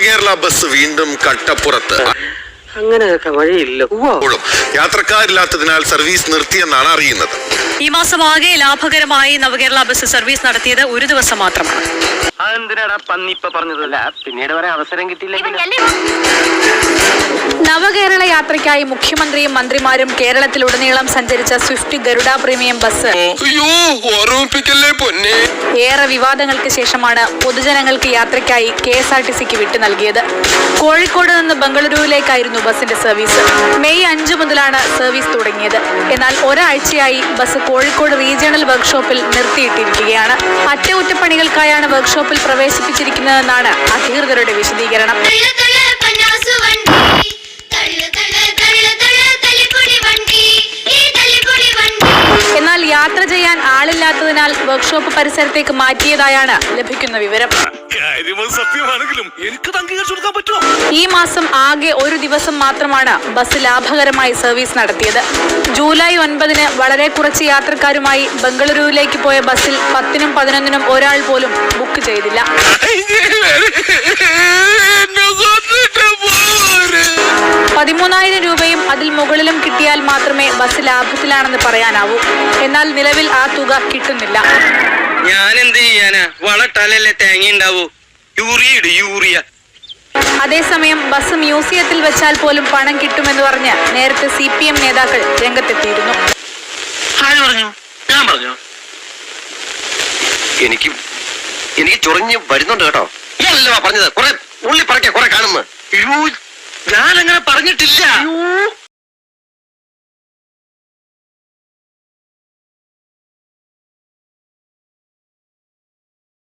നവകേരള bus വീണ്ടും കട്ടപ്പുറത്ത്. അങ്ങനെയൊക്കെ വഴിയില്ല. യാത്രക്കാരില്ലാത്തതിനാൽ സർവീസ് നിർത്തിയെന്നാണ് അറിയുന്നത്. ഈ മാസം ആകെ ലാഭകരമായി നവകേരള ബസ് സർവീസ് നടത്തിയത് ഒരു ദിവസം മാത്രമാണ്. അതെന്തിനാടാ പന്നി ഇപ്പൊ പറഞ്ഞതല്ല പിന്നീട് വരെ അവസരം നവകേരള യാത്രയ്ക്കായി മുഖ്യമന്ത്രിയും മന്ത്രിമാരും കേരളത്തിലുടനീളം സഞ്ചരിച്ച സ്വിഫ്റ്റ് ഗരുഡ പ്രീമിയം ബസ്. അയ്യോ ഓർമ്മിപ്പിക്കല്ലേ പൊന്നെ? ഏറെ വിവാദങ്ങൾക്ക് ശേഷമാണ് പൊതുജനങ്ങൾക്ക് യാത്രയ്ക്കായി കെ എസ് ആർ ടി സിക്ക് വിട്ടു നൽകിയത്. കോഴിക്കോട് നിന്ന് ബംഗളൂരുവിലേക്കായിരുന്നു ബസിന്റെ സർവീസ്. മെയ് അഞ്ചു മുതലാണ് സർവീസ് തുടങ്ങിയത്. എന്നാൽ ഒരാഴ്ചയായി ബസ് കോഴിക്കോട് റീജിയണൽ വർക്ക്ഷോപ്പിൽ നിർത്തിയിട്ടിരിക്കുകയാണ്. അറ്റകുറ്റപ്പണികൾക്കായാണ് വർക്ക്ഷോപ്പിൽ പ്രവേശിപ്പിച്ചിരിക്കുന്നതെന്നാണ് അധികൃതരുടെ വിശദീകരണം. എന്നാൽ യാത്ര ചെയ്യാൻ ആളില്ലാത്തതിനാൽ വർക്ക്ഷോപ്പ് പരിസരത്തേക്ക് മാറ്റിയതായാണ് ലഭിക്കുന്ന വിവരം. സത്യമാണെങ്കിലും എനിക്ക് അംഗീകരിച്ചു കൊടുക്കാൻ പറ്റുമോ? ഈ മാസം ആകെ ഒരു ദിവസം മാത്രമാണ് ബസ് ലാഭകരമായി സർവീസ് നടത്തിയത്. ജൂലൈ ഒൻപതിന് വളരെ കുറച്ച് യാത്രക്കാരുമായി ബംഗളൂരുവിലേക്ക് പോയ ബസ്സിൽ പത്തിനും പതിനൊന്നിനും ഒരാൾ പോലും ബുക്ക് ചെയ്തില്ല. പതിമൂന്നായിരം രൂപയും അതിൽ മുകളിലും കിട്ടിയാൽ മാത്രമേ ബസ് ലാഭത്തിലാണെന്ന് പറയാനാവൂ. എന്നാൽ നിലവിൽ ആ തുക കിട്ടുന്നില്ല. ഞാൻ എന്ത് ചെയ്യാനാ വളട്ടാലല്ലേ തേങ്ങ ഉണ്ടാവൂ. യൂറിയ ഇട് യൂറിയ. അതേസമയം ബസ് മ്യൂസിയത്തിൽ വെച്ചാൽ പോലും പണം കിട്ടുമെന്ന് പറഞ്ഞ് നേരത്തെ സി പി എം നേതാക്കൾ രംഗത്തെത്തിയിരുന്നു. ആര് പറഞ്ഞു. ഞാൻ പറഞ്ഞു. എനിക്ക് എനിക്ക് ചൊറിഞ്ഞ് വരുന്നുണ്ട് കേട്ടോ. പറഞ്ഞത്. കുറെ ഉള്ളി പറക്കെ കുറെ കാണുന്നു. അയ്യോ ഞാൻ അങ്ങനെ പറഞ്ഞിട്ടില്ല